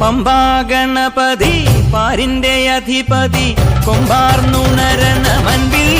Pamba Ganapathi പാരിന്റെ അധിപതി കൊമ്പാർന്നുണരണ മൻപിൽ